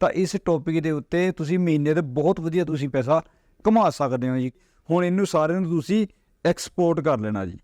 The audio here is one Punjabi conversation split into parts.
ਤਾਂ ਇਸ ਟੌਪਿਕ ਦੇ ਉੱਤੇ ਤੁਸੀਂ ਮਹੀਨੇ ਦੇ ਬਹੁਤ ਵਧੀਆ ਤੁਸੀਂ ਪੈਸਾ ਕਮਾ ਸਕਦੇ ਹੋ ਜੀ। ਹੁਣ ਇਹਨੂੰ ਸਾਰਿਆਂ ਨੂੰ ਤੁਸੀਂ ਐਕਸਪੋਰਟ ਕਰ ਲੈਣਾ ਜੀ।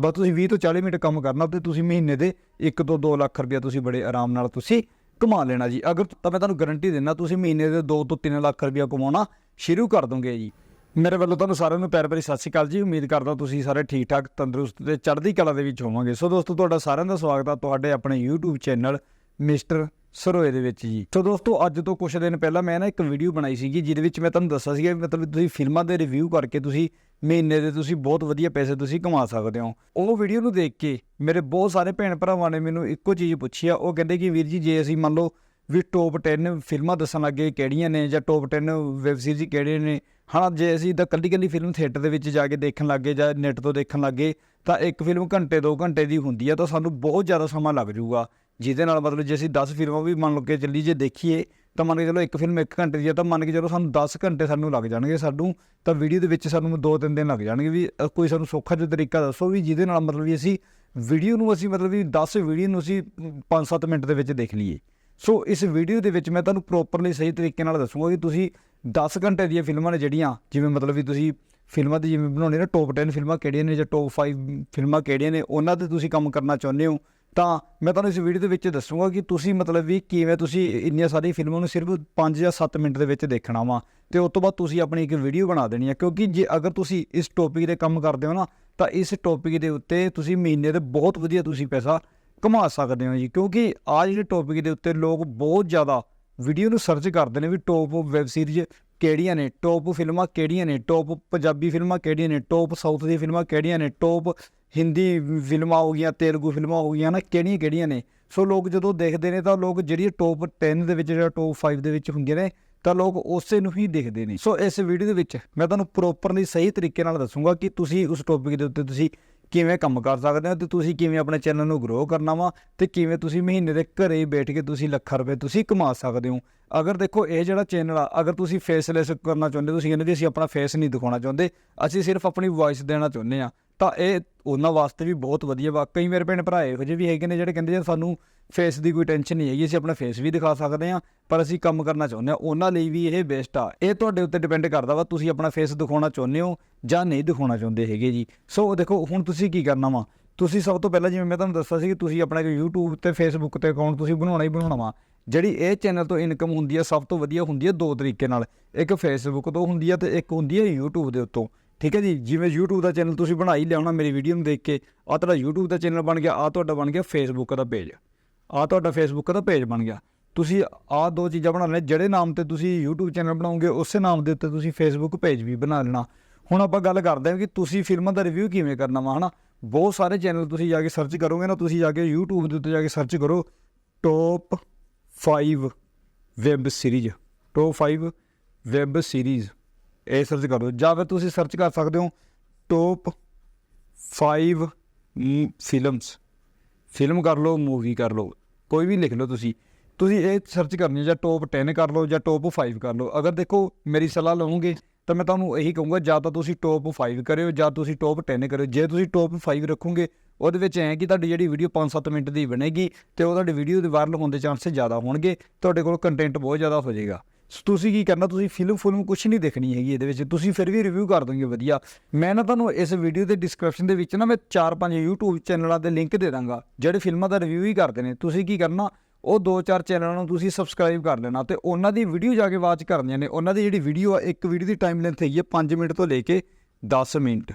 ਬਸ ਤੁਸੀਂ 20 ਤੋਂ 40 ਮਿੰਟ ਕੰਮ ਕਰਨਾ ਤੇ ਤੁਸੀਂ ਮਹੀਨੇ ਦੇ 1 ਤੋਂ 2 ਲੱਖ ਰੁਪਇਆ ਤੁਸੀਂ ਬੜੇ ਆਰਾਮ ਨਾਲ ਤੁਸੀਂ ਕਮਾ ਲੈਣਾ ਜੀ। ਅਗਰ ਤਾਂ ਮੈਂ ਤੁਹਾਨੂੰ ਗਾਰੰਟੀ ਦਿੰਦਾ, ਤੁਸੀਂ ਮਹੀਨੇ ਦੇ 2 ਤੋਂ 3 ਲੱਖ ਰੁਪਇਆ ਕਮਾਉਣਾ ਸ਼ੁਰੂ ਕਰ ਦੋਗੇ ਜੀ। ਮੇਰੇ ਵੱਲੋਂ ਤੁਹਾਨੂੰ ਸਾਰਿਆਂ ਨੂੰ ਪਿਆਰ ਭਰੀ ਸਤਿ ਸ਼੍ਰੀ ਅਕਾਲ ਜੀ। ਉਮੀਦ ਕਰਦਾ ਤੁਸੀਂ ਸਾਰੇ ਠੀਕ ਠਾਕ ਤੰਦਰੁਸਤ ਤੇ ਚੜ੍ਹਦੀ ਕਲਾ ਦੇ ਵਿੱਚ ਹੋਵੋਗੇ। ਸੋ ਦੋਸਤੋ, ਤੁਹਾਡਾ ਸਾਰਿਆਂ ਦਾ ਸਵਾਗਤ ਆ ਤੁਹਾਡੇ ਆਪਣੇ YouTube ਚੈਨਲ ਮਿਸਟਰ ਸਰੋਏ ਦੇ ਵਿੱਚ ਜੀ। ਸੋ ਦੋਸਤੋ, ਅੱਜ ਤੋਂ ਕੁਝ ਦਿਨ ਪਹਿਲਾਂ ਮੈਂ ਨਾ ਇੱਕ ਵੀਡੀਓ ਬਣਾਈ ਸੀਗੀ, ਜਿਹਦੇ ਵਿੱਚ ਮੈਂ ਤੁਹਾਨੂੰ ਦੱਸਿਆ ਸੀਗਾ ਮਤਲਬ ਤੁਸੀਂ ਫਿਲਮਾਂ ਦੇ ਰਿਵਿਊ ਕਰਕੇ ਤੁਸੀਂ ਮਹੀਨੇ ਦੇ ਤੁਸੀਂ ਬਹੁਤ ਵਧੀਆ ਪੈਸੇ ਤੁਸੀਂ ਕਮਾ ਸਕਦੇ ਹੋ। ਉਹ ਵੀਡੀਓ ਨੂੰ ਦੇਖ ਕੇ ਮੇਰੇ ਬਹੁਤ ਸਾਰੇ ਭੈਣ ਭਰਾਵਾਂ ਨੇ ਮੈਨੂੰ ਇੱਕੋ ਚੀਜ਼ ਪੁੱਛੀ ਆ। ਉਹ ਕਹਿੰਦੇ ਕਿ ਵੀਰ ਜੀ, ਜੇ ਅਸੀਂ ਮੰਨ ਲਓ ਵੀ ਟੌਪ 10 ਫਿਲਮਾਂ ਦੱਸਣ ਲੱਗੇ ਕਿਹੜੀਆਂ ਨੇ ਜਾਂ ਟੌਪ 10 ਵੈਬ ਸੀਰੀਜ਼ ਕਿਹੜੇ ਨੇ ਹਾਂ ਜੇ ਅਸੀਂ ਤਾਂ ਕੱਲੀ ਕੱਲੀ ਫਿਲਮ ਥੀਏਟਰ ਦੇ ਵਿੱਚ ਜਾ ਕੇ ਦੇਖਣ ਲੱਗੇ ਜਾਂ ਨੈਟ ਤੋਂ ਦੇਖਣ ਲੱਗੇ ਤਾਂ ਇੱਕ ਫਿਲਮ ਘੰਟੇ 2 ਘੰਟੇ ਦੀ ਹੁੰਦੀ ਆ, ਤਾਂ ਸਾਨੂੰ ਬਹੁਤ ਜ਼ਿਆਦਾ ਸਮਾਂ ਲੱਗ ਜਾਊਗਾ। ਜਿਹਦੇ ਨਾਲ ਮਤਲਬ ਜੇ ਅਸੀਂ 10 ਫਿਲਮਾਂ ਵੀ ਮੰਨ ਲਓ ਕਿ ਚੱਲੀ ਜੇ ਦੇਖੀਏ, ਤਾਂ ਮੰਨ ਕੇ ਚਲੋ ਇੱਕ ਫਿਲਮ 1 ਘੰਟੇ ਦੀ ਆ, ਤਾਂ ਮੰਨ ਕੇ ਚਲੋ ਸਾਨੂੰ 10 ਘੰਟੇ ਸਾਨੂੰ ਲੱਗ ਜਾਣਗੇ ਸਾਨੂੰ, ਤਾਂ ਵੀਡੀਓ ਦੇ ਵਿੱਚ ਸਾਨੂੰ 2-3 ਦਿਨ ਲੱਗ ਜਾਣਗੇ ਵੀ ਕੋਈ ਸਾਨੂੰ ਸੌਖਾ ਜਿਹਾ ਤਰੀਕਾ ਦੱਸੋ ਵੀ ਜਿਹਦੇ ਨਾਲ ਮਤਲਬ ਵੀ ਅਸੀਂ ਵੀਡੀਓ ਨੂੰ ਅਸੀਂ ਮਤਲਬ ਵੀ 10 ਵੀਡੀਓ ਨੂੰ ਅਸੀਂ 5-7 ਮਿੰਟ ਦੇ ਵਿੱਚ ਦੇਖ ਲਈਏ। ਸੋ ਇਸ ਵੀਡੀਓ ਦੇ ਵਿੱਚ ਮੈਂ ਤੁਹਾਨੂੰ ਪ੍ਰੋਪਰਲੀ ਸਹੀ ਤਰੀਕੇ ਨਾਲ ਦੱਸੂਗਾ ਕਿ ਤੁਸੀਂ 10 ਘੰਟੇ ਦੀਆਂ ਫਿਲਮਾਂ ਨੇ ਜਿਹੜੀਆਂ, ਜਿਵੇਂ ਮਤਲਬ ਵੀ ਤੁਸੀਂ ਫਿਲਮਾਂ ਦੀ ਜਿਵੇਂ ਬਣਾਉਣੇ ਨਾ ਟੌਪ 10 ਫਿਲਮਾਂ ਕਿਹੜੀਆਂ ਨੇ ਜਾਂ ਟੌਪ 5 ਫਿਲਮਾਂ ਕਿਹੜੀਆਂ ਨੇ, ਉਹਨਾਂ ਤੇ ਤੁਸੀਂ ਕੰਮ ਕਰਨਾ ਚਾਹੁੰਦੇ ਹੋ ਤਾਂ ਮੈਂ ਤੁਹਾਨੂੰ ਇਸ ਵੀਡੀਓ ਦੇ ਵਿੱਚ ਦੱਸੂਗਾ ਕਿ ਤੁਸੀਂ ਮਤਲਬ ਵੀ ਕਿਵੇਂ ਤੁਸੀਂ ਇੰਨੀਆਂ ਸਾਰੀਆਂ ਫਿਲਮਾਂ ਨੂੰ ਸਿਰਫ 5 ਜਾਂ 7 ਮਿੰਟ ਦੇ ਵਿੱਚ ਦੇਖਣਾ ਵਾ ਤੇ ਉਸ ਤੋਂ ਬਾਅਦ ਤੁਸੀਂ ਆਪਣੀ ਇੱਕ ਵੀਡੀਓ ਬਣਾ ਦੇਣੀ ਹੈ ਕਿਉਂਕਿ ਜੇ ਅਗਰ ਤੁਸੀਂ ਇਸ ਟੌਪਿਕ ਦੇ ਕੰਮ ਕਰਦੇ ਹੋ ਨਾ, ਤਾਂ ਇਸ ਟੌਪਿਕ ਦੇ ਉੱਤੇ ਤੁਸੀਂ ਮਹੀਨੇ ਦੇ ਬਹੁਤ ਵਧੀਆ ਤੁਸੀਂ ਪੈਸਾ ਕਮਾ ਸਕਦੇ ਹੋ ਜੀ। ਕਿਉਂਕਿ ਆ ਜਿਹੜੇ ਟੌਪਿਕ ਦੇ ਉੱਤੇ ਲੋਕ ਬਹੁਤ ਜ਼ਿਆਦਾ ਵੀਡੀਓ ਨੂੰ ਸਰਚ ਕਰਦੇ ਨੇ ਵੀ ਟੌਪ ਵੈਬ ਸੀਰੀਜ਼ ਕਿਹੜੀਆਂ ਨੇ ਟੌਪ ਫਿਲਮਾਂ ਕਿਹੜੀਆਂ ਨੇ ਟੌਪ ਪੰਜਾਬੀ ਫਿਲਮਾਂ ਕਿਹੜੀਆਂ ਨੇ ਟੌਪ ਸਾਊਥ ਦੀਆਂ ਫਿਲਮਾਂ ਕਿਹੜੀਆਂ ਨੇ ਟੌਪ ਹਿੰਦੀ ਫਿਲਮਾਂ ਹੋ ਗਈਆਂ, ਤੇਲਗੂ ਫਿਲਮਾਂ ਹੋ ਗਈਆਂ ਨਾ, ਕਿਹੜੀਆਂ ਕਿਹੜੀਆਂ ਨੇ? ਸੋ ਲੋਕ ਜਦੋਂ ਦੇਖਦੇ ਨੇ ਤਾਂ ਲੋਕ ਜਿਹੜੀ ਟੌਪ 10 ਦੇ ਵਿੱਚ ਜਾਂ ਟੌਪ 5 ਦੇ ਵਿੱਚ ਹੁੰਦੀਆਂ ਨੇ, ਤਾਂ ਲੋਕ ਉਸੇ ਨੂੰ ਹੀ ਦੇਖਦੇ ਨੇ। ਸੋ ਇਸ ਵੀਡੀਓ ਦੇ ਵਿੱਚ ਮੈਂ ਤੁਹਾਨੂੰ ਪ੍ਰੋਪਰਲੀ ਸਹੀ ਤਰੀਕੇ ਨਾਲ ਦੱਸੂਗਾ ਕਿ ਤੁਸੀਂ ਉਸ ਟੌਪਿਕ ਦੇ ਉੱਤੇ ਤੁਸੀਂ ਕਿਵੇਂ ਕੰਮ ਕਰ ਸਕਦੇ ਹੋ ਤੇ ਤੁਸੀਂ ਕਿਵੇਂ ਆਪਣੇ ਚੈਨਲ ਨੂੰ ਗਰੋ ਕਰਨਾ ਵਾ ਤੇ ਕਿਵੇਂ ਤੁਸੀਂ ਮਹੀਨੇ ਦੇ ਘਰੇ ਬੈਠ ਕੇ ਤੁਸੀਂ ਲੱਖਾਂ ਰੁਪਏ ਤੁਸੀਂ ਕਮਾ ਸਕਦੇ ਹੋ। ਅਗਰ ਦੇਖੋ ਇਹ ਜਿਹੜਾ ਚੈਨਲ ਆ, ਅਗਰ ਤੁਸੀਂ ਫੇਸਲੈਸ ਕਰਨਾ ਚਾਹੁੰਦੇ ਤੁਸੀਂ ਕਹਿੰਦੇ ਵੀ ਅਸੀਂ ਆਪਣਾ ਫੇਸ ਨਹੀਂ ਦਿਖਾਉਣਾ ਚਾਹੁੰਦੇ, ਅਸੀਂ ਸਿਰਫ ਆਪਣੀ ਵੌਇਸ ਦੇਣਾ ਚਾਹੁੰਦੇ ਆ ਤਾਂ ਇਹ ਉਹਨਾਂ ਵਾਸਤੇ ਵੀ ਬਹੁਤ ਵਧੀਆ ਵਾ। ਕਈ ਮੇਰੇ ਭੈਣ ਭਰਾ ਇਹੋ ਜਿਹੇ ਵੀ ਹੈਗੇ ਨੇ ਜਿਹੜੇ ਕਹਿੰਦੇ ਜੀ ਸਾਨੂੰ ਫੇਸ ਦੀ ਕੋਈ ਟੈਨਸ਼ਨ ਨਹੀਂ ਹੈਗੀ, ਅਸੀਂ ਆਪਣਾ ਫੇਸ ਵੀ ਦਿਖਾ ਸਕਦੇ ਆ ਪਰ ਅਸੀਂ ਕੰਮ ਕਰਨਾ ਚਾਹੁੰਦੇ ਆ ਉਹਨਾਂ ਲਈ ਵੀ ਇਹ ਬੈਸਟ ਆ। ਇਹ ਤੁਹਾਡੇ ਉੱਤੇ ਡਿਪੈਂਡ ਕਰਦਾ ਵਾ, ਤੁਸੀਂ ਆਪਣਾ ਫੇਸ ਦਿਖਾਉਣਾ ਚਾਹੁੰਦੇ ਹੋ ਜਾਂ ਨਹੀਂ ਦਿਖਾਉਣਾ ਚਾਹੁੰਦੇ ਹੈਗੇ ਜੀ। ਸੋ ਦੇਖੋ, ਹੁਣ ਤੁਸੀਂ ਕੀ ਕਰਨਾ ਵਾ? ਤੁਸੀਂ ਸਭ ਤੋਂ ਪਹਿਲਾਂ ਜਿਵੇਂ ਮੈਂ ਤੁਹਾਨੂੰ ਦੱਸਿਆ ਸੀ ਕਿ ਤੁਸੀਂ ਆਪਣਾ ਇੱਕ YouTube ਤੇ Facebook ਤੇ ਅਕਾਊਂਟ ਤੁਸੀਂ ਬਣਾਉਣਾ ਹੀ ਬਣਾਉਣਾ ਵਾ। ਜਿਹੜੀ ਇਹ ਚੈਨਲ ਤੋਂ ਇਨਕਮ ਹੁੰਦੀ ਆ, ਸਭ ਤੋਂ ਵਧੀਆ ਹੁੰਦੀ ਆ ਦੋ ਤਰੀਕੇ ਨਾਲ। ਇੱਕ Facebook ਤੋਂ ਹੁੰਦੀ ਆ ਤੇ ਇੱਕ ਹੁੰਦੀ ਹੈ YouTube ਦੇ ਉੱਤੋਂ। ਠੀਕ ਹੈ ਜੀ, ਜਿਵੇਂ YouTube ਦਾ ਚੈਨਲ ਤੁਸੀਂ ਬਣਾ ਹੀ ਲਿਆਉਣਾ ਮੇਰੀ ਵੀਡੀਓ ਨੂੰ ਦੇਖ ਕੇ ਆ ਤੁਹਾਡਾ YouTube ਦਾ ਚੈਨਲ ਬਣ ਗਿਆ ਆ ਤੁਹਾਡਾ ਬਣ ਗਿਆ Facebook ਦਾ ਪੇਜ ਆ ਤੁਹਾਡਾ Facebook ਦਾ ਪੇਜ ਬਣ ਗਿਆ। ਤੁਸੀਂ ਆ ਦੋ ਚੀਜ਼ਾਂ ਬਣਾ ਲੈਣੇ ਜਿਹੜੇ ਨਾਮ ਤੇ ਤੁਸੀਂ YouTube ਚੈਨਲ ਬਣਾਓਗੇ, ਉਸੇ ਨਾਮ ਦੇ ਉੱਤੇ ਤੁਸੀਂ Facebook ਪੇਜ ਵੀ ਬਣਾ ਲੈਣਾ। ਹੁਣ ਆਪਾਂ ਗੱਲ ਕਰਦੇ ਹਾਂ ਕਿ ਤੁਸੀਂ ਫਿਲਮਾਂ ਦਾ ਰਿਵਿਊ ਕਿਵੇਂ ਕਰਨਾ ਵਾ, ਹਨਾ? ਬਹੁਤ ਸਾਰੇ ਚੈਨਲ ਤੁਸੀਂ ਜਾ ਕੇ ਸਰਚ ਕਰੋਗੇ ਨਾ, ਤੁਸੀਂ ਜਾ ਕੇ YouTube ਦੇ ਉੱਤੇ ਜਾ ਕੇ ਸਰਚ ਕਰੋ top 5 web series top 5 web series ਇਹ ਸਰਚ ਕਰ ਕਰੋ ਜਾਂ ਫਿਰ ਤੁਸੀਂ ਸਰਚ ਕਰ ਸਕਦੇ ਹੋ ਟੌਪ 5 ਫਿਲਮਸ ਫਿਲਮ ਕਰ ਲਓ ਮੂਵੀ ਕਰ ਲਓ, ਕੋਈ ਵੀ ਲਿਖ ਲਓ ਤੁਸੀਂ। ਤੁਸੀਂ ਇਹ ਸਰਚ ਕਰਨੀ ਹੈ ਜਾਂ ਟੌਪ 10 ਕਰ ਲਓ ਜਾਂ ਟੌਪ 5 ਕਰ ਲਓ। ਅਗਰ ਦੇਖੋ ਮੇਰੀ ਸਲਾਹ ਲਵੋਗੇ, ਤਾਂ ਮੈਂ ਤੁਹਾਨੂੰ ਇਹੀ ਕਹੂੰਗਾ, ਜਾਂ ਤਾਂ ਤੁਸੀਂ ਟੌਪ 5 ਕਰਿਓ ਜਾਂ ਤੁਸੀਂ ਟੌਪ 10 ਕਰਿਓ। ਜੇ ਤੁਸੀਂ ਟੌਪ 5 ਰੱਖੋਗੇ, ਉਹਦੇ ਵਿੱਚ ਐ ਕਿ ਤੁਹਾਡੀ ਜਿਹੜੀ ਵੀਡੀਓ 5-7 ਮਿੰਟ ਦੀ ਬਣੇਗੀ, ਤੇ ਉਹ ਤੁਹਾਡੀ ਵੀਡੀਓ ਦੇ ਵਾਇਰਲ ਹੋਣ ਦੇ ਚਾਂਸਸ ਜ਼ਿਆਦਾ ਹੋਣਗੇ, ਤੁਹਾਡੇ ਕੋਲ ਕੰਟੈਂਟ ਬਹੁਤ ਜ਼ਿਆਦਾ ਹੋ ਜਾਏਗਾ। ਸੋ, ਤੁਸੀਂ ਕੀ ਕਰਨਾ, ਤੁਸੀਂ ਫਿਲਮ ਫਿਲਮ ਕੁਝ ਨਹੀਂ ਦੇਖਣੀ ਹੈਗੀ ਇਹਦੇ ਵਿੱਚ। ਤੁਸੀਂ ਫਿਰ ਵੀ ਰਿਵਿਊ ਕਰ ਦੋਗੇ, ਵਧੀਆ। ਮੈਂ ਨਾ ਤੁਹਾਨੂੰ ਇਸ ਵੀਡੀਓ ਦੇ ਡਿਸਕ੍ਰਿਪਸ਼ਨ ਦੇ ਵਿੱਚ ਨਾ ਮੈਂ 4-5 YouTube ਚੈਨਲਾਂ ਦੇ ਲਿੰਕ ਦੇ ਦਾਂਗਾ, ਜਿਹੜੇ ਫਿਲਮਾਂ ਦਾ ਰਿਵਿਊ ਹੀ ਕਰਦੇ ਨੇ। ਤੁਸੀਂ ਕੀ ਕਰਨਾ, ਉਹ 2-4 ਚੈਨਲਾਂ ਨੂੰ ਤੁਸੀਂ ਸਬਸਕ੍ਰਾਈਬ ਕਰ ਲੈਣਾ ਤੇ ਉਹਨਾਂ ਦੀ ਵੀਡੀਓ ਜਾ ਕੇ ਵਾਚ ਕਰਨੀਆਂ ਨੇ। ਉਹਨਾਂ ਦੀ ਜਿਹੜੀ ਵੀਡੀਓ ਆ, ਇੱਕ ਵੀਡੀਓ ਦੀ ਟਾਈਮ ਲੈਂਥ ਹੈਗੀ ਹੈ 5 ਮਿੰਟ ਤੋਂ ਲੈ ਕੇ 10 ਮਿੰਟ।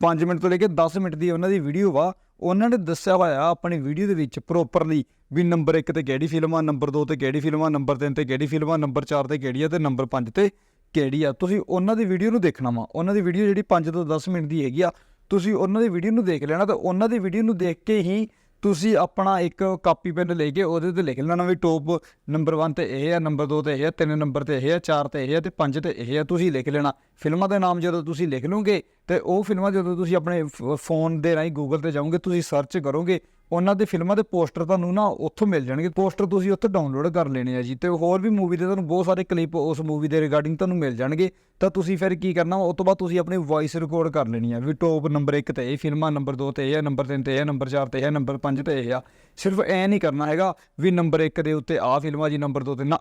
5 ਮਿੰਟ ਤੋਂ ਲੈ ਕੇ 10 ਮਿੰਟ ਦੀ ਉਹਨਾਂ ਦੀ ਵੀਡੀਓ ਵਾ ਉਹਨਾਂ ਨੇ ਦੱਸਿਆ ਹੋਇਆ ਆਪਣੀ ਵੀਡੀਓ ਦੇ ਵਿੱਚ ਪ੍ਰੋਪਰਲੀ ਵੀ ਨੰਬਰ 1 ਤੇ ਕਿਹੜੀ ਫਿਲਮ ਆ ਨੰਬਰ 2 ਤੇ ਕਿਹੜੀ ਫਿਲਮ ਆ ਨੰਬਰ 3 ਤੇ ਕਿਹੜੀ ਫਿਲਮ ਆ ਨੰਬਰ 4 ਤੇ ਕਿਹੜੀ ਆ ਤੇ ਨੰਬਰ 5 ਤੇ ਕਿਹੜੀ ਆ। ਤੁਸੀਂ ਉਹਨਾਂ ਦੀ ਵੀਡੀਓ ਨੂੰ ਦੇਖਣਾ ਵਾ। ਉਹਨਾਂ ਦੀ ਵੀਡੀਓ ਜਿਹੜੀ 5 ਤੋਂ 10 ਮਿੰਟ ਦੀ ਹੈਗੀ ਆ, ਤੁਸੀਂ ਉਹਨਾਂ ਦੀ ਵੀਡੀਓ ਨੂੰ ਦੇਖ ਲੈਣਾ ਤੇ ਉਹਨਾਂ ਦੀ ਵੀਡੀਓ ਨੂੰ ਦੇਖ ਕੇ ਹੀ ਤੁਸੀਂ ਆਪਣਾ ਇੱਕ ਕਾਪੀ ਪੈਨ ਲੈ ਕੇ ਉਹਦੇ ਤੇ ਲਿਖ ਲੈਣਾ ਵੀ ਟੋਪ ਨੰਬਰ 1 ਤੇ ਇਹ ਹੈ ਨੰਬਰ 2 ਤੇ ਇਹ ਹੈ 3 ਨੰਬਰ ਤੇ ਇਹ ਹੈ 4 ਤੇ ਇਹ ਹੈ ਤੇ 5 ਤੇ ਇਹ ਹੈ ਤੁਸੀਂ ਲਿਖ ਲੈਣਾ। ਫਿਲਮਾਂ ਦੇ ਨਾਮ ਜਦੋਂ ਤੁਸੀਂ ਲਿਖ ਲਓਗੇ ਤੇ ਉਹ ਫਿਲਮਾਂ ਜਦੋਂ ਤੁਸੀਂ ਆਪਣੇ ਫੋਨ ਦੇ ਰਾਹੀਂ ਗੂਗਲ ਤੇ ਜਾਓਗੇ, ਤੁਸੀਂ ਸਰਚ ਕਰੋਗੇ ਉਹਨਾਂ ਦੇ ਫਿਲਮਾਂ ਦੇ ਪੋਸਟਰ ਤੁਹਾਨੂੰ ਨਾ ਉੱਥੋਂ ਮਿਲ ਜਾਣਗੇ। ਪੋਸਟਰ ਤੁਸੀਂ ਉੱਥੇ ਡਾਊਨਲੋਡ ਕਰ ਲੈਣੇ ਆ ਜੀ ਤੇ ਹੋਰ ਵੀ ਮੂਵੀ ਦੇ ਤੁਹਾਨੂੰ ਬਹੁਤ ਸਾਰੇ ਕਲਿੱਪ ਉਸ ਮੂਵੀ ਦੇ ਰਿਗਾਰਡਿੰਗ ਤੁਹਾਨੂੰ ਮਿਲ ਜਾਣਗੇ। ਤਾਂ ਤੁਸੀਂ ਫਿਰ ਕੀ ਕਰਨਾ ਉਸ ਤੋਂ ਬਾਅਦ ਤੁਸੀਂ ਆਪਣੀ ਵੌਇਸ ਰਿਕਾਰਡ ਕਰ ਲੈਣੀ ਆ ਵੀ ਟੌਪ ਨੰਬਰ 1 ਤੇ ਇਹ, ਫਿਲਮਾਂ ਨੰਬਰ 2 ਤੇ ਇਹ ਆ ਨੰਬਰ 3 ਤੇ ਇਹ ਆ ਨੰਬਰ 4 ਤੇ ਇਹ ਆ ਨੰਬਰ 5 ਤੇ ਇਹ ਆ। ਸਿਰਫ ਐ ਨਹੀਂ ਕਰਨਾ ਹੈਗਾ ਵੀ ਨੰਬਰ 1 ਦੇ ਉੱਤੇ ਆਹ ਫਿਲਮਾਂ ਜੀ ਨੰਬਰ 2 ਤੇ ਨਾ।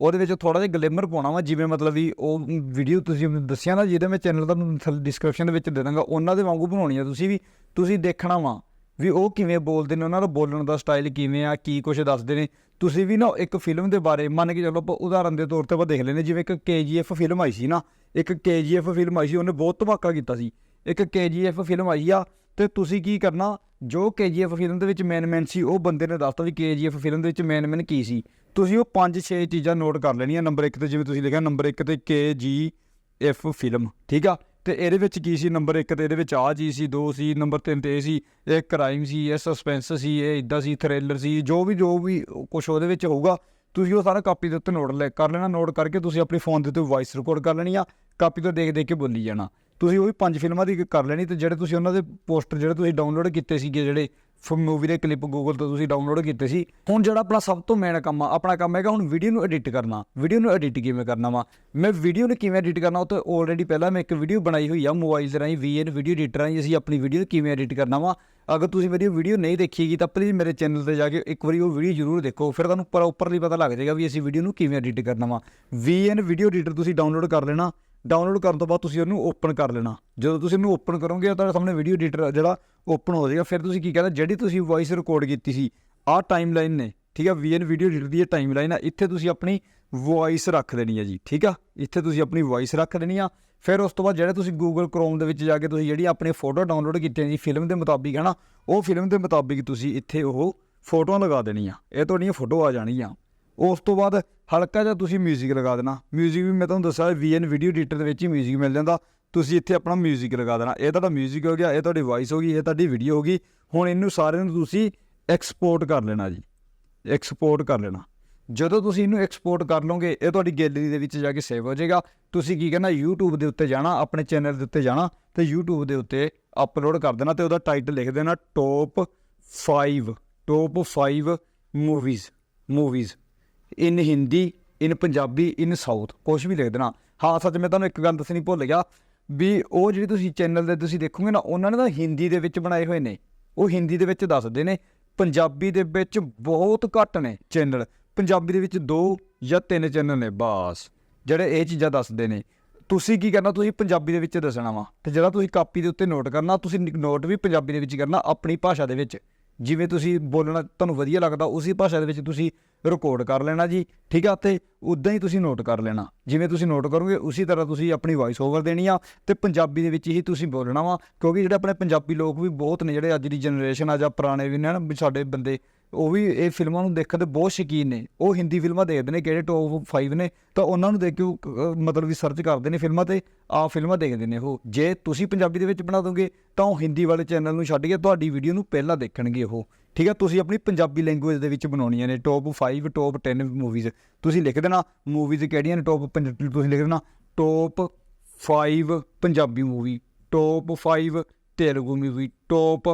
ਉਹਦੇ ਵਿੱਚ ਥੋੜਾ ਜਿਹਾ ਗਲੇਮਰ ਪਾਉਣਾ ਵਾ, ਜਿਵੇਂ ਮਤਲਬ ਵੀ ਉਹ ਵੀਡੀਓ ਤੁਸੀਂ ਮੈਨੂੰ ਦੱਸਿਆ ਨਾ, ਜਿਹਦੇ ਮੈਂ ਚੈਨਲ ਤੁਹਾਨੂੰ ਡਿਸਕ੍ਰਿਪਸ਼ਨ ਦੇ ਵਿੱਚ ਦੇ ਦਾਂਗਾ, ਉਹਨਾਂ ਦੇ ਵਾਂਗੂ ਬਣਾਉਣੀ ਆ ਤੁਸੀਂ ਵੀ। ਤੁਸੀਂ ਦੇਖਣਾ ਵਾ। ਵੀ ਉਹ ਕਿਵੇਂ ਬੋਲਦੇ ਨੇ, ਉਹਨਾਂ ਦਾ ਬੋਲਣ ਦਾ ਸਟਾਈਲ ਕਿਵੇਂ ਆ, ਕੀ ਕੁਝ ਦੱਸਦੇ ਨੇ। ਤੁਸੀਂ ਵੀ ਨਾ ਇੱਕ ਫਿਲਮ ਦੇ ਬਾਰੇ ਮੰਨ ਕੇ ਚੱਲੋ ਆਪਾਂ ਉਦਾਹਰਨ ਦੇ ਤੌਰ ਤੇ ਆਪਾਂ ਦੇਖ ਲੈਨੇ ਜਿਵੇਂ ਇੱਕ KGF ਫਿਲਮ ਆਈ ਸੀ ਨਾ, ਇੱਕ KGF ਫਿਲਮ ਆਈ ਸੀ, ਉਹਨੇ ਬਹੁਤ ਧਮਾਕਾ ਕੀਤਾ ਸੀ। ਇੱਕ KGF ਫਿਲਮ ਆਈ ਆ, ਤੇ ਤੁਸੀਂ ਕੀ ਕਰਨਾ, ਜੋ KGF ਫਿਲਮ ਦੇ ਵਿੱਚ ਮੇਨ ਮੈਨ ਸੀ, ਉਹ ਬੰਦੇ ਨੇ ਦੱਸਤਾ ਵੀ KGF ਫਿਲਮ ਦੇ ਵਿੱਚ ਮੇਨ ਮੈਨ ਕੀ ਸੀ। ਤੁਸੀਂ ਉਹ 5-6 ਚੀਜ਼ਾਂ ਨੋਟ ਕਰ ਲੈਣੀਆਂ ਨੰਬਰ 1 ਤੇ ਜਿਵੇਂ ਤੁਸੀਂ ਲਿਖਿਆ ਨੰਬਰ 1 ਤੇ KGF ਫਿਲਮ ਠੀਕ ਆ? ਤੇ ਇਹਦੇ ਵਿੱਚ ਕੀ ਸੀ? ਨੰਬਰ 1 ਤੇ ਇਹਦੇ ਵਿੱਚ ਆ ਜੀ ਸੀ 2 ਸੀ ਨੰਬਰ 3 ਤੇ ਇਹ ਸੀ, ਇਹ ਕ੍ਰਾਈਮ ਸੀ, ਇਹ ਸਸਪੈਂਸ ਸੀ, ਇਹ ਇਦਾਂ ਸੀ ਥ੍ਰਿਲਰ ਸੀ, ਜੋ ਵੀ ਜੋ ਵੀ ਕੁਝ ਉਹਦੇ ਵਿੱਚ ਹੋਊਗਾ, ਤੁਸੀਂ ਉਹ ਸਾਰਾ ਕਾਪੀ ਦੇ ਉੱਤੇ ਨੋਟ ਲੈ, ਕਰ ਲੈਣਾ ਨੋਟ ਕਰਕੇ ਤੁਸੀਂ ਆਪਣੀ ਫੋਨ ਦੇ ਉੱਤੇ ਵਾਇਸ ਰਿਕਾਰਡ ਕਰ ਲੈਣੀ ਆ ਕਾਪੀ ਤੋਂ ਦੇਖ ਦੇਖ ਕੇ ਬੋਲੀ ਜਾਣਾ। ਤੁਸੀਂ ਉਹ ਵੀ ਪੰਜ ਫਿਲਮਾਂ ਦੀ ਕਰ ਲੈਣੀ ਤੇ ਜਿਹੜੇ ਤੁਸੀਂ ਉਹਨਾਂ ਦੇ ਪੋਸਟਰ ਜਿਹੜੇ ਤੁਸੀਂ ਡਾਊਨਲੋਡ ਕੀਤੇ ਸੀਗੇ ਜਿਹੜੇ ਮੂਵੀ ਦੇ ਕਲਿੱਪ ਗੂਗਲ ਤੋਂ ਤੁਸੀਂ ਡਾਊਨਲੋਡ ਕੀਤੇ ਸੀ। ਹੁਣ ਜਿਹੜਾ ਆਪਣਾ ਸਭ ਤੋਂ ਮੇਨ ਕੰਮ ਆ, ਆਪਣਾ ਕੰਮ ਹੈਗਾ ਹੁਣ ਵੀਡੀਓ ਨੂੰ ਐਡਿਟ ਕਰਨਾ। ਵੀਡੀਓ ਨੂੰ ਐਡਿਟ ਕਿਵੇਂ ਕਰਨਾ ਵਾ? ਮੈਂ ਵੀਡੀਓ ਨੂੰ ਕਿਵੇਂ ਐਡਿਟ ਕਰਨਾ, ਉਹ ਤਾਂ ਆਲਰੇਡੀ ਪਹਿਲਾਂ ਮੈਂ ਇੱਕ ਵੀਡੀਓ ਬਣਾਈ ਹੋਈ ਆ ਮੋਬਾਈਲ ਦੇ ਰਾਹੀਂ, VN ਵੀਡੀਓ ਐਡੀਟਰ ਰਾਹੀਂ ਅਸੀਂ ਆਪਣੀ ਵੀਡੀਓ ਕਿਵੇਂ ਐਡਿਟ ਕਰਨਾ ਵਾ? ਅਗਰ ਤੁਸੀਂ ਮੇਰੀ ਵੀਡੀਓ ਨਹੀਂ ਦੇਖੀਗੀ, ਤਾਂ ਪਲੀਜ਼ ਮੇਰੇ ਚੈਨਲ ਤੇ ਜਾ ਕੇ ਇੱਕ ਵਾਰੀ ਉਹ ਵੀਡੀਓ ਜ਼ਰੂਰ ਦੇਖੋ। ਫਿਰ ਤੁਹਾਨੂੰ ਪ੍ਰੋਪਰਲੀ ਪਤਾ ਲੱਗ ਜਾਏਗਾ ਵੀ ਅਸੀਂ ਵੀਡੀਓ ਨੂੰ ਕਿਵੇਂ ਐਡਿਟ ਕਰਨਾ ਵਾ। VN ਵੀਡੀਓ ਐਡੀਟਰ ਤੁਸੀਂ ਡਾਊਨਲੋਡ ਕਰ ਲੈਣਾ। ਡਾਊਨਲੋਡ ਕਰਨ ਤੋਂ ਬਾਅਦ ਤੁਸੀਂ ਉਹਨੂੰ ਓਪਨ ਕਰ ਲੈਣਾ। ਜਦੋਂ ਤੁਸੀਂ ਉਹਨੂੰ ਓਪਨ ਕਰੋਗੇ ਤਾਂ ਤੁਹਾਡੇ ਸਾਹਮਣੇ ਵੀਡੀਓ ਐਡੀਟਰ ਜਿਹੜਾ ਓਪਨ ਹੋ ਜਾਏਗਾ ਫਿਰ ਤੁਸੀਂ ਕੀ ਕਹਿੰਦਾ ਜਿਹੜੀ ਤੁਸੀਂ ਵੌਇਸ ਰਿਕਾਰਡ ਕੀਤੀ ਸੀ ਆਹ ਟਾਈਮਲਾਈਨ ਨੇ ਠੀਕ ਆ VN ਵੀਡੀਓ ਐਡੀਟਰ ਦੀ ਇਹ ਟਾਈਮਲਾਈਨ ਆ ਇੱਥੇ ਤੁਸੀਂ ਆਪਣੀ ਵੌਇਸ ਰੱਖ ਦੇਣੀ ਹੈ ਜੀ ਠੀਕ ਆ ਇੱਥੇ ਤੁਸੀਂ ਆਪਣੀ ਵੌਇਸ ਰੱਖ ਦੇਣੀ ਆ ਫਿਰ ਉਸ ਤੋਂ ਬਾਅਦ ਜਿਹੜੇ ਤੁਸੀਂ Google Chrome ਦੇ ਵਿੱਚ ਜਾ ਕੇ ਤੁਸੀਂ ਜਿਹੜੀ ਆਪਣੀ ਫੋਟੋ ਡਾਊਨਲੋਡ ਕੀਤੀਆਂ ਜੀ ਫਿਲਮ ਦੇ ਮੁਤਾਬਿਕ ਹੈ ਨਾ ਉਹ ਫਿਲਮ ਦੇ ਮੁਤਾਬਿਕ ਤੁਸੀਂ ਇੱਥੇ ਉਹ ਫੋਟੋਆਂ ਲਗਾ ਦੇਣੀਆਂ ਇਹ ਤੁਹਾਡੀਆਂ ਫੋਟੋ ਆ ਜਾਣਗੀਆਂ ਉਸ ਤੋਂ ਬਾਅਦ ਹਲਕਾ ਜਿਹਾ ਤੁਸੀਂ 뮤직 ਲਗਾ ਦੇਣਾ 뮤직 ਵੀ ਮੈਂ ਤੁਹਾਨੂੰ ਦੱਸਿਆ VN ਵੀਡੀਓ ਐਡੀਟਰ ਦੇ ਵਿੱਚ ਹੀ 뮤직 ਮਿਲ ਜਾਂਦਾ ਤੁਸੀਂ ਇੱਥੇ ਆਪਣਾ 뮤직 ਲਗਾ ਦੇਣਾ ਇਹ ਤੁਹਾਡਾ 뮤직 ਹੋ ਗਿਆ ਇਹ ਤੁਹਾਡੀ ਵਾਇਸ ਹੋ ਗਈ ਇਹ ਤੁਹਾਡੀ ਵੀਡੀਓ ਹੋ ਗਈ ਹੁਣ ਇਹਨੂੰ ਸਾਰਿਆਂ ਨੂੰ ਤੁਸੀਂ ਐਕਸਪੋਰਟ ਕਰ ਲੈਣਾ ਜੀ ਐਕਸਪੋਰਟ ਕਰ ਲੈਣਾ ਜਦੋਂ ਤੁਸੀਂ ਇਹਨੂੰ ਐਕਸਪੋਰਟ ਕਰ ਲਓਗੇ ਇਹ ਤੁਹਾਡੀ ਗੈਲਰੀ ਦੇ ਵਿੱਚ ਜਾ ਕੇ ਸੇਵ ਹੋ ਜਾਏਗਾ ਤੁਸੀਂ ਕੀ ਕਰਨਾ YouTube ਦੇ ਉੱਤੇ ਜਾਣਾ ਆਪਣੇ ਚੈਨਲ ਦੇ ਉੱਤੇ ਜਾਣਾ ਤੇ YouTube ਦੇ ਉੱਤੇ ਅਪਲੋਡ ਕਰ ਦੇਣਾ ਤੇ ਉਹਦਾ ਟਾਈਟਲ ਲਿਖ ਦੇਣਾ top 5 top 5 movies movies in Hindi in Punjabi in south ਕੁਝ ਵੀ ਲਿਖ ਦੇਣਾ ਹਾਂ ਸੱਚ ਮੈਂ ਤੁਹਾਨੂੰ ਇੱਕ ਗੱਲ ਦੱਸਣੀ ਭੁੱਲ ਗਿਆ ਵੀ ਉਹ ਜਿਹੜੇ ਤੁਸੀਂ ਚੈਨਲ ਦੇ ਤੁਸੀਂ ਦੇਖੋਗੇ ਨਾ, ਉਹਨਾਂ ਨੇ ਤਾਂ ਹਿੰਦੀ ਦੇ ਵਿੱਚ ਬਣਾਏ ਹੋਏ ਨੇ। ਉਹ ਹਿੰਦੀ ਦੇ ਵਿੱਚ ਦੱਸਦੇ ਨੇ। ਪੰਜਾਬੀ ਦੇ ਵਿੱਚ ਬਹੁਤ ਘੱਟ ਨੇ ਚੈਨਲ ਪੰਜਾਬੀ ਦੇ ਵਿੱਚ ਦੋ ਜਾਂ ਤਿੰਨ ਚੈਨਲ ਨੇ, ਬਸ। ਜਿਹੜੇ ਇਹ ਚੀਜ਼ਾਂ ਦੱਸਦੇ ਨੇ। ਤੁਸੀਂ ਕੀ ਕਰਨਾ, ਤੁਸੀਂ ਪੰਜਾਬੀ ਦੇ ਵਿੱਚ ਦੱਸਣਾ ਵਾ। ਤੇ ਜਿਹੜਾ ਤੁਸੀਂ ਕਾਪੀ ਦੇ ਉੱਤੇ ਨੋਟ ਕਰਨਾ, ਤੁਸੀਂ ਨੋਟ ਵੀ ਪੰਜਾਬੀ ਦੇ ਵਿੱਚ ਕਰਨਾ, ਆਪਣੀ ਭਾਸ਼ਾ ਦੇ ਵਿੱਚ। ਜਿਵੇਂ ਤੁਸੀਂ ਬੋਲਣਾ ਤੁਹਾਨੂੰ ਵਧੀਆ ਲੱਗਦਾ, ਉਸੇ ਭਾਸ਼ਾ ਦੇ ਵਿੱਚ ਤੁਸੀਂ ਰਿਕਾਰਡ ਕਰ ਲੈਣਾ ਜੀ, ਠੀਕ ਆ? ਤੇ ਉਦਾਂ ਹੀ ਤੁਸੀਂ ਨੋਟ ਕਰ ਲੈਣਾ। ਜਿਵੇਂ ਤੁਸੀਂ ਨੋਟ ਕਰੋਗੇ, ਉਸੇ ਤਰ੍ਹਾਂ ਤੁਸੀਂ ਆਪਣੀ ਵਾਇਸ ਓਵਰ ਦੇਣੀ ਆ ਤੇ ਪੰਜਾਬੀ ਦੇ ਵਿੱਚ ਹੀ ਤੁਸੀਂ ਬੋਲਣਾ ਵਾ, ਕਿਉਂਕਿ ਜਿਹੜੇ ਆਪਣੇ ਪੰਜਾਬੀ ਲੋਕ ਵੀ ਬਹੁਤ ਨੇ ਜਿਹੜੇ ਅੱਜ ਦੀ ਜਨਰੇਸ਼ਨ ਆ ਜਾਂ ਪੁਰਾਣੇ ਵੀ ਨੇ ਨਾ, ਵੀ ਸਾਡੇ ਬੰਦੇ ਉਹ ਵੀ ਇਹ ਫਿਲਮਾਂ ਨੂੰ ਦੇਖਣ ਦੇ ਬਹੁਤ ਸ਼ੌਕੀਨ ਨੇ। ਉਹ ਹਿੰਦੀ ਫਿਲਮਾਂ ਦੇਖਦੇ ਨੇ, ਕਿਹੜੇ ਟੌਪ 5 ਨੇ, ਤਾਂ ਉਹਨਾਂ ਨੂੰ ਦੇਖ ਕੇ ਉਹ ਮਤਲਬ ਵੀ ਸਰਚ ਕਰਦੇ ਨੇ ਫਿਲਮਾਂ ਤੇ ਆ ਫਿਲਮਾਂ ਦੇਖਦੇ ਨੇ ਉਹ। ਜੇ ਤੁਸੀਂ ਪੰਜਾਬੀ ਦੇ ਵਿੱਚ ਬਣਾ ਦੋਗੇ, ਤਾਂ ਉਹ ਹਿੰਦੀ ਵਾਲੇ ਚੈਨਲ ਨੂੰ ਛੱਡ ਕੇ ਤੁਹਾਡੀ ਵੀਡੀਓ ਨੂੰ ਪਹਿਲਾਂ ਦੇਖਣਗੇ ਉਹ। ਠੀਕ ਹੈ ਤੁਸੀਂ ਆਪਣੀ ਪੰਜਾਬੀ ਲੈਂਗੁਏਜ ਦੇ ਵਿੱਚ ਬਣਾਉਣੀਆਂ ਨੇ ਟੌਪ 5 ਟੌਪ 10 ਮੂਵੀਜ਼ ਤੁਸੀਂ ਲਿਖ ਦੇਣਾ ਮੂਵੀਜ਼ ਕਿਹੜੀਆਂ ਨੇ ਟੌਪ ਤੁਸੀਂ ਲਿਖ ਦੇਣਾ top 5 Punjabi movie top 5 Telugu movie top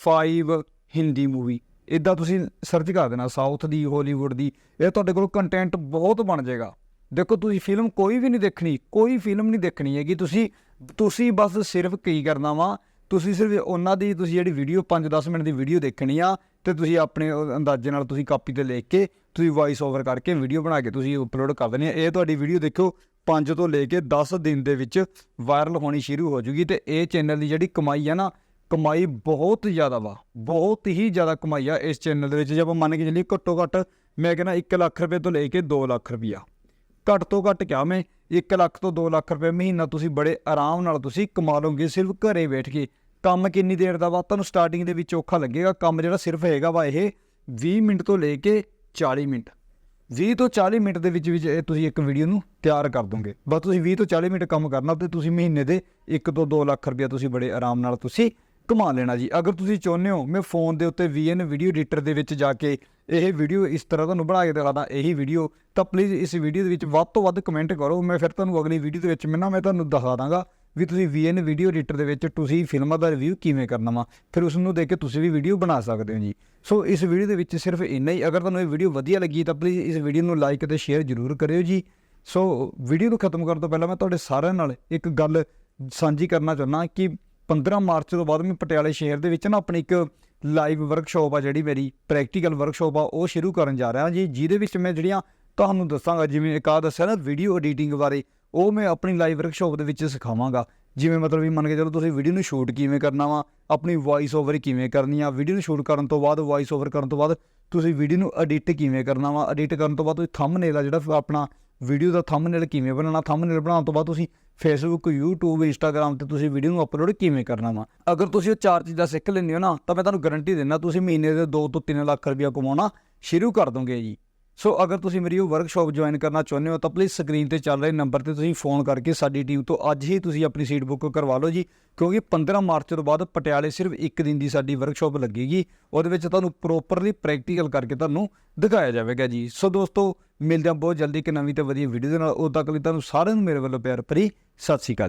5 Hindi movie ਇਦਾਂ ਤੁਸੀਂ ਸਰਚ ਕਰ ਦੇਣਾ ਸਾਊਥ ਦੀ ਹਾਲੀਵੁੱਡ ਦੀ, ਇਹ ਤੁਹਾਡੇ ਕੋਲ ਕੰਟੈਂਟ ਬਹੁਤ ਬਣ ਜਾਏਗਾ। ਦੇਖੋ, ਤੁਸੀਂ ਫਿਲਮ ਕੋਈ ਵੀ ਨਹੀਂ ਦੇਖਣੀ, ਕੋਈ ਫਿਲਮ ਨਹੀਂ ਦੇਖਣੀ ਹੈਗੀ। ਤੁਸੀਂ ਤੁਸੀਂ ਬਸ ਸਿਰਫ ਕੀ ਕਰਨਾ ਵਾ, ਤੁਸੀਂ ਸਿਰਫ ਉਹਨਾਂ ਦੀ, ਤੁਸੀਂ ਜਿਹੜੀ ਵੀਡੀਓ 5-10 ਮਿੰਟ ਦੀ ਵੀਡੀਓ ਦੇਖਣੀ ਆ, ਤੇ ਤੁਸੀਂ ਆਪਣੇ ਅੰਦਾਜ਼ੇ ਨਾਲ ਤੁਸੀਂ ਕਾਪੀ ਤੇ ਲਿਖ ਕੇ, ਤੁਸੀਂ ਵਾਇਸ ਓਵਰ ਕਰਕੇ ਵੀਡੀਓ ਬਣਾ ਕੇ ਤੁਸੀਂ ਅਪਲੋਡ ਕਰ ਦੇਣੀ ਆ। ਇਹ ਤੁਹਾਡੀ ਵੀਡੀਓ ਦੇਖੋ 5 ਤੋਂ ਲੈ ਕੇ 10 ਦਿਨ ਦੇ ਵਿੱਚ ਵਾਇਰਲ ਹੋਣੀ ਸ਼ੁਰੂ ਹੋ ਜੂਗੀ ਤੇ ਇਹ ਚੈਨਲ ਦੀ ਜਿਹੜੀ ਕਮਾਈ ਆ ਨਾ ਕਮਾਈ ਬਹੁਤ ਜ਼ਿਆਦਾ ਵਾ, ਬਹੁਤ ਹੀ ਜ਼ਿਆਦਾ ਕਮਾਈ ਆ ਇਸ ਚੈਨਲ ਦੇ ਵਿੱਚ। ਜੇ ਆਪਾਂ ਮੰਨ ਕੇ ਚੱਲੀਏ ਘੱਟੋ ਘੱਟ ਮੈਂ ਕਹਿੰਦਾ 1 ਲੱਖ ਰੁਪਏ ਤੋਂ ਲੈ ਕੇ 2 ਲੱਖ ਰੁਪਈਆ। ਘੱਟ ਤੋਂ ਘੱਟ ਕਿਹਾ ਮੈਂ 1 ਲੱਖ ਤੋਂ 2 ਲੱਖ ਰੁਪਏ ਮਹੀਨਾ ਤੁਸੀਂ ਬੜੇ ਆਰਾਮ ਨਾਲ ਤੁਸੀਂ ਕਮਾ ਲਓਗੇ, ਸਿਰਫ ਘਰੇ ਬੈਠ ਕੇ। ਕੰਮ ਕਿੰਨੀ ਦੇਰ ਦਾ ਵਾ? ਤੁਹਾਨੂੰ ਸਟਾਰਟਿੰਗ ਦੇ ਵਿੱਚ ਔਖਾ ਲੱਗੇਗਾ, ਕੰਮ ਜਿਹੜਾ ਸਿਰਫ ਹੈਗਾ ਵਾ ਇਹ 20 ਮਿੰਟ ਤੋਂ ਲੈ ਕੇ 40 ਮਿੰਟ। 20 ਤੋਂ 40 ਮਿੰਟ ਦੇ ਵਿੱਚ ਵਿੱਚ ਇਹ ਤੁਸੀਂ ਇੱਕ ਵੀਡੀਓ ਨੂੰ ਤਿਆਰ ਕਰ ਦੋਗੇ। ਬਸ ਤੁਸੀਂ 20 ਤੋਂ 40 ਮਿੰਟ ਕੰਮ ਕਰਨਾ ਤੇ ਤੁਸੀਂ ਮਹੀਨੇ ਦੇ 1 ਤੋਂ 2 ਲੱਖ ਰੁਪਇਆ ਤੁਸੀਂ ਬੜੇ ਆਰਾਮ ਨਾਲ ਤੁਸੀਂ ਕਮਾ ਲੈਣਾ ਜੀ। ਅਗਰ ਤੁਸੀਂ ਚਾਹੁੰਦੇ ਹੋ, ਮੈਂ ਫੋਨ ਦੇ ਉੱਤੇ VN ਵੀਡੀਓ ਐਡੀਟਰ ਦੇ ਵਿੱਚ ਜਾ ਕੇ ਇਹ ਵੀਡੀਓ ਇਸ ਤਰ੍ਹਾਂ ਤੁਹਾਨੂੰ ਬਣਾ ਕੇ ਦਿਖਾਦਾ, ਇਹੀ ਵੀਡੀਓ ਤਾਂ ਪਲੀਜ਼ ਇਸ ਵੀਡੀਓ ਦੇ ਵਿੱਚ ਵੱਧ ਤੋਂ ਵੱਧ ਕਮੈਂਟ ਕਰੋ। ਮੈਂ ਫਿਰ ਤੁਹਾਨੂੰ ਅਗਲੀ ਵੀਡੀਓ ਦੇ ਵਿੱਚ ਮੈਂ ਨਾ ਮੈਂ ਤੁਹਾਨੂੰ ਦਿਖਾ ਦਾਂਗਾ ਵੀ ਤੁਸੀਂ VN ਵੀਡੀਓ ਐਡੀਟਰ ਦੇ ਵਿੱਚ ਤੁਸੀਂ ਫਿਲਮਾਂ ਦਾ ਰਿਵਿਊ ਕਿਵੇਂ ਕਰਨਾ ਵਾ। ਫਿਰ ਉਸ ਨੂੰ ਦੇਖ ਕੇ ਤੁਸੀਂ ਵੀ ਵੀਡੀਓ ਬਣਾ ਸਕਦੇ ਹੋ ਜੀ। ਸੋ ਇਸ ਵੀਡੀਓ ਦੇ ਵਿੱਚ ਸਿਰਫ ਇੰਨਾ ਹੀ। ਅਗਰ ਤੁਹਾਨੂੰ ਇਹ ਵੀਡੀਓ ਵਧੀਆ ਲੱਗੀ, ਤਾਂ ਪਲੀਜ਼ ਇਸ ਵੀਡੀਓ ਨੂੰ ਲਾਈਕ ਅਤੇ ਸ਼ੇਅਰ ਜ਼ਰੂਰ ਕਰਿਓ ਜੀ। ਸੋ ਵੀਡੀਓ ਨੂੰ ਖਤਮ ਕਰਨ ਤੋਂ ਪਹਿਲਾਂ ਮੈਂ ਤੁਹਾਡੇ ਸਾਰਿਆਂ ਨਾਲ ਇੱਕ ਗੱਲ ਸਾਂਝੀ ਕਰਨਾ ਚਾਹੁੰਦਾ ਕਿ 15 ਮਾਰਚ ਤੋਂ ਬਾਅਦ ਮੈਂ ਪਟਿਆਲੇ ਸ਼ਹਿਰ ਦੇ ਵਿੱਚ ਨਾ ਆਪਣੀ ਇੱਕ ਲਾਈਵ ਵਰਕਸ਼ਾਪ ਆ ਜਿਹੜੀ ਮੇਰੀ ਪ੍ਰੈਕਟੀਕਲ ਵਰਕਸ਼ਾਪ ਆ, ਉਹ ਸ਼ੁਰੂ ਕਰਨ ਜਾ ਰਿਹਾ ਜੀ, ਜਿਹਦੇ ਵਿੱਚ ਮੈਂ ਜਿਹੜੀਆਂ ਤੁਹਾਨੂੰ ਦੱਸਾਂਗਾ, ਜਿਵੇਂ ਇੱਕ ਆ ਦੱਸਿਆ ਨਾ ਵੀਡੀਓ ਐਡੀਟਿੰਗ ਬਾਰੇ, ਉਹ ਮੈਂ ਆਪਣੀ ਲਾਈਵ ਵਰਕਸ਼ਾਪ ਦੇ ਵਿੱਚ ਸਿਖਾਵਾਂਗਾ। ਜਿਵੇਂ ਮਤਲਬ ਵੀ ਮੰਨ ਕੇ ਚਲੋ ਤੁਸੀਂ ਵੀਡੀਓ ਨੂੰ ਸ਼ੂਟ ਕਿਵੇਂ ਕਰਨਾ ਵਾ, ਆਪਣੀ ਵੌਇਸ ਓਵਰ ਕਿਵੇਂ ਕਰਨੀ ਆ ਵੀਡੀਓ ਨੂੰ ਸ਼ੂਟ ਕਰਨ ਤੋਂ ਬਾਅਦ ਵੌਇਸ ਓਵਰ ਕਰਨ ਤੋਂ ਬਾਅਦ ਤੁਸੀਂ ਵੀਡੀਓ ਨੂੰ ਐਡਿਟ ਕਿਵੇਂ ਕਰਨਾ ਵਾ ਐਡਿਟ ਕਰਨ ਤੋਂ ਬਾਅਦ ਤੁਸੀਂ ਥੰਬਨੇਲ ਆ ਜਿਹੜਾ ਆਪਣਾ ਵੀਡੀਓ ਦਾ ਥੰਬਨੇਲ ਕਿਵੇਂ ਬਣਾਉਣਾ ਥੰਬਨੇਲ ਬਣਾਉਣ ਤੋਂ ਬਾਅਦ ਤੁਸੀਂ ਫੇਸਬੁੱਕ YouTube, Instagram ਤੇ ਤੁਸੀਂ ਵੀਡੀਓ ਨੂੰ ਅਪਲੋਡ ਕਿਵੇਂ ਕਰਨਾ ਵਾ? ਅਗਰ ਤੁਸੀਂ ਉਹ ਚਾਰ ਚੀਜ਼ਾਂ ਸਿੱਖ ਲੈਂਦੇ ਹੋ ਨਾ, ਤਾਂ ਮੈਂ ਤੁਹਾਨੂੰ ਗਾਰੰਟੀ ਦਿੰਦਾ, ਤੁਸੀਂ ਮਹੀਨੇ ਦੇ 2 ਤੋਂ 3 ਲੱਖ ਰੁਪਇਆ ਕਮਾਉਣਾ ਸ਼ੁਰੂ ਕਰ ਦੋਗੇ ਜੀ। ਸੋ ਅਗਰ ਤੁਸੀਂ ਮੇਰੀ ਉਹ ਵਰਕਸ਼ਾਪ ਜੁਆਇਨ ਕਰਨਾ ਚਾਹੁੰਦੇ ਹੋ, ਤਾਂ ਪਲੀਜ਼ ਸਕਰੀਨ ਤੇ ਚੱਲ ਰਹੇ ਨੰਬਰ ਤੇ ਤੁਸੀਂ ਫੋਨ ਕਰਕੇ ਸਾਡੀ ਟੀਮ ਤੋਂ ਅੱਜ ਹੀ ਤੁਸੀਂ ਆਪਣੀ ਸੀਟ ਬੁੱਕ ਕਰਵਾ ਲਓ ਜੀ। ਕਿਉਂਕਿ 15 ਮਾਰਚ ਤੋਂ ਬਾਅਦ ਪਟਿਆਲੇ ਸਿਰਫ ਇੱਕ ਦਿਨ ਦੀ ਸਾਡੀ ਵਰਕਸ਼ਾਪ ਲੱਗੇਗੀ। ਉਹਦੇ ਵਿੱਚ ਤੁਹਾਨੂੰ ਪ੍ਰੋਪਰਲੀ ਪ੍ਰੈਕਟੀਕਲ ਕਰਕੇ ਤੁਹਾਨੂੰ ਦਿਖਾਇਆ ਜਾਵੇਗਾ ਜੀ। ਸੋ ਦੋਸਤੋ, ਮਿਲਦੇ ਹਾਂ ਬਹੁਤ ਜਲਦੀ ਇੱਕ ਨਵੀਂ ਤੇ ਵਧੀਆ ਵੀਡੀਓ ਦੇ ਨਾਲ। ਉਦੋਂ ਤੱਕ ਲਈ ਤੁਹਾਨੂੰ ਸਾਰਿਆਂ ਨੂੰ ਮੇਰੇ ਵੱਲੋਂ ਪਿਆਰ ਭਰੀ ਸਤਿ ਸ਼੍ਰੀ ਅਕਾਲ ਜੀ।